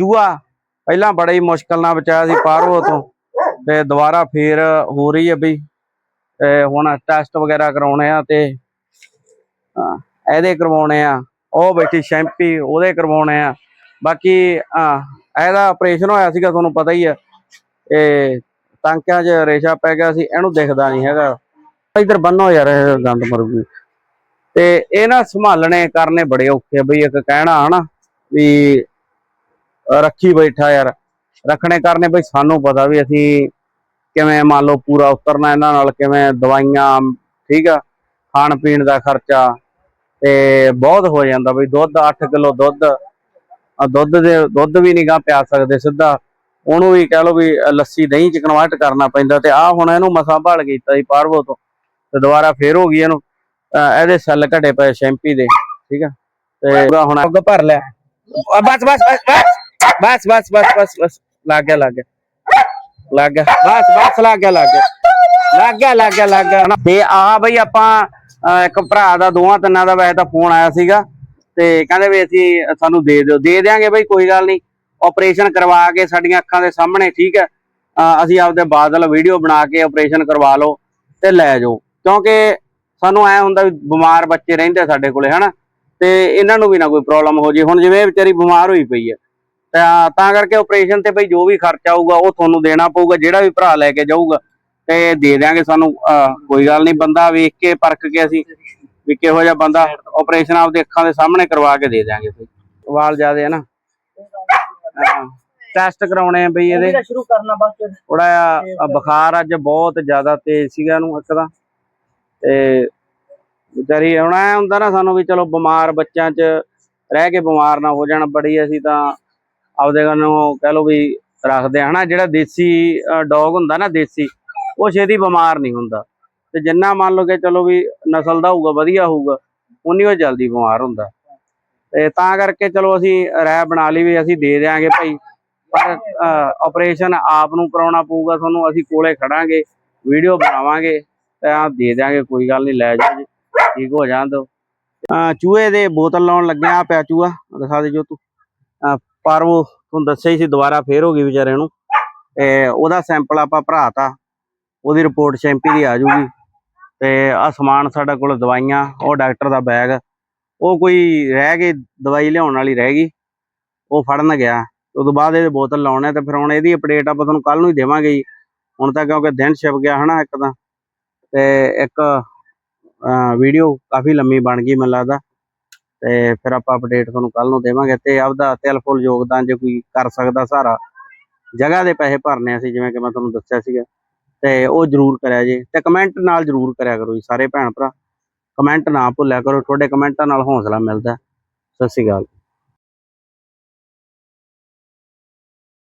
ਚੂਹਾ। ਪਹਿਲਾਂ ਬੜੀ ਮੁਸ਼ਕਲ ਨਾਲ ਬਚਾਇਆ ਸੀ ਪਾਰੋ ਤੋਂ। ਤੇ ਦੁਬਾਰਾ ਫੇਰ ਹੋ ਰਹੀ ਹੈ ਬਈ। ਤੇ ਹੁਣ ਟੈਸਟ ਵਗੈਰਾ ਕਰਾਉਣੇ ਆ ਤੇ ਇਹਦੇ ਕਰਵਾਉਣੇ ਆ। ਉਹ ਬੈਠੀ ਸ਼ੈਂਪੀ ਉਹਦੇ ਕਰਵਾਉਣੇ ਆ। ਬਾਕੀ ਇਹਦਾ ਆਪਰੇਸ਼ਨ ਹੋਇਆ ਸੀਗਾ, ਤੁਹਾਨੂੰ ਪਤਾ ਹੀ ਹੈ। ਇਹ ਟਾਂਕਿਆਂ 'ਚ ਰੇਸ਼ਾ ਪੈ ਗਿਆ ਸੀ, ਇਹਨੂੰ ਦਿਖਦਾ ਨਹੀਂ ਹੈਗਾ। ਇਧਰ ਬੰਨੋ ਯਾਰ, ਇਹ ਗੰਦ ਮਰੂਗੀ। ਤੇ ਇਹ ਨਾ ਸੰਭਾਲਣੇ ਕਰਨੇ ਬੜੇ ਔਖੇ ਬਈ, ਇੱਕ ਕਹਿਣਾ ਹਨਾ, ਵੀ ਰੱਖੀ ਬੈਠਾ ਯਾਰ। ਰੱਖਣੇ ਕਰਨੇ ਬਈ ਸਾਨੂੰ ਪਤਾ ਵੀ ਅਸੀਂ ਕਿਵੇਂ ਮੰਨ ਲਓ ਪੂਰਾ ਉਤਰਨਾ ਇਹਨਾਂ ਨਾਲ ਕਿਵੇਂ ਦਵਾਈਆਂ ਠੀਕ ਆ ਖਾਣ ਪੀਣ ਦਾ ਖਰਚਾ। ਤੇ ਬਹੁਤ ਹੋ ਜਾਂਦਾ ਬਈ ਦੁੱਧ 8 ਕਿਲੋ ਦੁੱਧ। ਆ ਦੁੱਧ ਦੇ ਦੁੱਧ ਵੀ ਨਹੀਂ ਗਾ ਪਿਆ ਸਕਦੇ ਸਿੱਧਾ। ਉਹਨੂੰ ਵੀ ਕਹਿ ਲਓ ਵੀ ਲੱਸੀ ਦਹੀਂ ਚ ਕਨਵਰਟ ਕਰਨਾ ਪੈਂਦਾ ਤੇ ਆ ਹੁਣ ਇਹਨੂੰ ਮਸਾਂ ਭਾਲ ਕੀਤਾ ਸੀ ਪਾਰਵੋ ਤੋਂ ਤੇ ਦੁਬਾਰਾ ਫੇਰ ਹੋ ਗਈ ਇਹਨੂੰ। ਇਹਦੇ ਸੈੱਲ ਘਟੇ ਪਏ ਸ਼ੈਂਪੀ ਦੇ ਠੀਕ ਆ। ਤੇ ਪੂਰਾ ਹੁਣ ਅੱਗ ਭਰ ਲਿਆ ਬਸ ਬਸ ਬਸ। ਬਸ ਬਸ ਬਸ ਬਸ ਬਸ। ਲੱਗ ਗਿਆ ਲੱਗ ਗਿਆ। ਲੱਗ ਗਿਆ। ਬਸ ਬਸ, ਲੱਗ ਗਿਆ ਲੱਗ ਗਿਆ। ਲੱਗ ਗਿਆ ਲੱਗ ਗਿਆ ਲੱਗ ਗਿਆ। ਤੇ ਆ ਬਈ ਆਪਾਂ ਇੱਕ ਭਰਾ ਦਾ, ਦੋਵਾਂ ਤਿੰਨਾਂ ਦਾ ਵੈਸੇ ਤਾਂ ਫੋਨ ਆਇਆ ਸੀਗਾ। ਤੇ ਕਹਿੰਦੇ ਵੀ ਅਸੀਂ, ਸਾਨੂੰ ਦੇ ਦਿਓ। ਦੇ ਦਿਆਂਗੇ ਬਈ, ਕੋਈ ਗੱਲ ਨਹੀਂ। ਆਪਰੇਸ਼ਨ ਕਰਵਾ ਕੇ ਸਾਡੀਆਂ ਅੱਖਾਂ ਦੇ ਸਾਹਮਣੇ, ਠੀਕ ਹੈ? ਅਸੀਂ ਆਪਦੇ ਬਾਦਲ ਵੀਡੀਓ ਬਣਾ ਕੇ ਆਪਰੇਸ਼ਨ ਕਰਵਾ ਲਓ ਤੇ ਲੈ ਜਾਓ। ਕਿਉਂਕਿ ਸਾਨੂੰ ਐ ਹੁੰਦਾ ਵੀ ਬਿਮਾਰ ਬੱਚੇ ਰਹਿੰਦੇ ਸਾਡੇ ਕੋਲੇ, ਹਨਾ? ਤੇ ਇਹਨਾਂ ਨੂੰ ਵੀ ਨਾ ਕੋਈ ਪ੍ਰੋਬਲਮ ਹੋ ਜੇ। ਹੁਣ ਜਿਵੇਂ ਵਿਚਾਰੀ ਬਿਮਾਰ ਹੋਈ ਪਈ ਹੈ। ਤਾਂ ਤਾਂ ਕਰਕੇ ਆਪਰੇਸ਼ਨ ਤੇ ਬਈ ਜੋ ਵੀ ਖਰਚਾ ਆਊਗਾ ਉਹ ਤੁਹਾਨੂੰ ਦੇਣਾ ਪਊਗਾ ਜਿਹੜਾ ਵੀ ਭਰਾ ਲੈ ਕੇ ਜਾਊਗਾ ਤੇ ਦੇ ਦਿਆਂਗੇ ਸਾਨੂੰ ਕੋਈ ਗੱਲ ਨਹੀਂ ਬੰਦਾ ਵੇਖ ਕੇ ਪਰਖ ਕੇ ਅਸੀਂ ਵੀ ਕਿਹੋ ਜਿਹਾ ਬੰਦਾ ਆਪਰੇਸ਼ਨ ਆਪਦੇ ਅੱਖਾਂ ਦੇ ਸਾਹਮਣੇ ਕਰਵਾ ਕੇ ਦੇ ਫਿਰ ਵਾਲ ਜ਼ਿਆਦੇ ਹੈ ਨਾ। ਟੈਸਟ ਕਰਾਉਣੇ ਆ ਬਈ ਇਹਦੇ। ਇਹਦਾ ਸ਼ੁਰੂ ਕਰਨਾ ਬਸ। ਥੋੜਾ ਜਿਹਾ ਬੁਖਾਰ ਅੱਜ ਬਹੁਤ ਜ਼ਿਆਦਾ ਤੇਜ਼ ਸੀਗਾ ਇਹਨੂੰ ਇੱਕ ਤਾਂ ਤੇ ਵਿਚਾਰੀ ਹੁਣ ਐ ਹੁੰਦਾ ਨਾ ਸਾਨੂੰ ਵੀ ਚਲੋ ਬਿਮਾਰ ਬੱਚਿਆਂ 'ਚ ਰਹਿ ਕੇ ਬਿਮਾਰ ਨਾ ਹੋ ਜਾਣ ਬੜੀ ਅਸੀਂ ਤਾਂ ਆਪਦੇ ਨੂੰ ਕਹਿ ਲਓ ਵੀ ਰੱਖਦੇ ਆ, ਹਨਾ? ਜਿਹੜਾ ਦੇਸੀ ਡੌਗ ਹੁੰਦਾ ਨਾ ਦੇਸੀ, ਉਹ ਛੇਤੀ ਬਿਮਾਰ ਨਹੀਂ ਹੁੰਦਾ। ਤੇ ਜਿੰਨਾ ਮੰਨ ਲਓ ਕਿ ਚਲੋ ਵੀ ਨਸਲ ਦਾ ਹੋਊਗਾ, ਵਧੀਆ ਹੋਊਗਾ, ਉਨੀ ਉਹ ਜਲਦੀ ਬਿਮਾਰ ਹੁੰਦਾ। ਤੇ ਤਾਂ ਕਰਕੇ ਚਲੋ ਅਸੀਂ ਰਾਇ ਬਣਾ ਲਈ ਵੀ ਅਸੀਂ ਦੇ ਦਿਆਂਗੇ ਭਾਈ, ਪਰ ਆਪਰੇਸ਼ਨ ਆਪ ਨੂੰ ਕਰਾਉਣਾ ਪਊਗਾ, ਤੁਹਾਨੂੰ ਅਸੀਂ ਕੋਲੇ ਖੜਾਂਗੇ ਵੀਡੀਓ ਬਣਾਵਾਂਗੇ, ਤੇ ਆ ਦੇ ਦਿਆਂਗੇ, ਕੋਈ ਗੱਲ ਨਹੀਂ, ਲੈ ਜਾਓ ਜੀ, ਠੀਕ ਹੋ ਜਾਣ ਦੋ ਚੂਹੇ ਦੇ ਬੋਤਲ ਲਾਉਣ ਲੱਗਿਆ ਪਿਆ ਚੂਹਾ, ਦਿਖਾ ਦੇ ਜੋ ਤੂੰ। ਅਹ ਪਰ ਉਹ ਤੁਹਾਨੂੰ ਦੱਸਿਆ ਹੀ ਸੀ, ਦੁਬਾਰਾ ਫੇਰ ਹੋ ਗਈ ਵਿਚਾਰੇ ਨੂੰ। ਤੇ ਉਹਦਾ ਸੈਂਪਲ ਆਪਾਂ ਭਰਾਤਾ ਉਹਦੀ ਰਿਪੋਰਟ ਸ਼ੈਂਪੀ ਦੀ ਆ ਜੂਗੀ ਤੇ ਆ ਸਮਾਨ ਸਾਡਾ ਕੋਲ ਦਵਾਈਆਂ, ਉਹ ਡਾਕਟਰ ਦਾ ਬੈਗ ਉਹ ਕੋਈ ਰਹਿ ਗਈ ਦਵਾਈ ਲਿਆਉਣ ਵਾਲੀ ਰਹਿ ਗਈ। ਉਹ ਫੜਨ ਗਿਆ। ਉਦੋਂ ਬਾਅਦ ਇਹਦੇ ਬੋਤਲ ਲਾਉਣੇ ਤੇ ਫਿਰ ਹੁਣ ਇਹਦੀ ਅਪਡੇਟ ਆਪਾਂ ਤੁਹਾਨੂੰ ਕੱਲ ਨੂੰ ਹੀ ਦੇਵਾਂਗੇ ਜੀ। ਹੁਣ ਤਾਂ ਕਿਉਂਕਿ ਦਿਨ ਛਿਪ ਗਿਆ ਹਨਾ ਇੱਕ ਤਾਂ। ਤੇ ਇੱਕ ਵੀਡੀਓ ਕਾਫੀ ਲੰਮੀ ਬਣ ਗਈ ਮੈਨੂੰ ਲੱਗਦਾ। ਤੇ ਫਿਰ ਆਪਾਂ ਅਪਡੇਟ ਤੁਹਾਨੂੰ ਕੱਲ ਨੂੰ ਦੇਵਾਂਗੇ ਤੇ ਆਪਦਾ ਤਿਲ ਫੁੱਲ ਯੋਗਦਾਨ ਜੇ ਕੋਈ ਕਰ ਸਕਦਾ ਸਾਰਾ ਜਗ੍ਹਾ ਦੇ ਪੈਸੇ ਭਰਨੇ ਸੀ ਜਿਵੇਂ ਕਿ ਮੈਂ ਤੁਹਾਨੂੰ ਦੱਸਿਆ ਸੀਗਾ। ਤੇ ਉਹ ਜਰੂਰ ਕਰਿਆ ਜੀ, ਤੇ ਕਮੈਂਟ ਨਾਲ ਜਰੂਰ ਕਰਿਆ ਕਰੋ ਜੀ, ਸਾਰੇ ਭੈਣ ਭਰਾ। ਕਮੈਂਟ ਨਾ ਭੁੱਲਿਆ ਕਰੋ, ਤੁਹਾਡੇ ਕਮੈਂਟਾਂ ਨਾਲ ਹੌਸਲਾ ਮਿਲਦਾ। ਸਤਿ ਸ਼੍ਰੀ ਅਕਾਲ।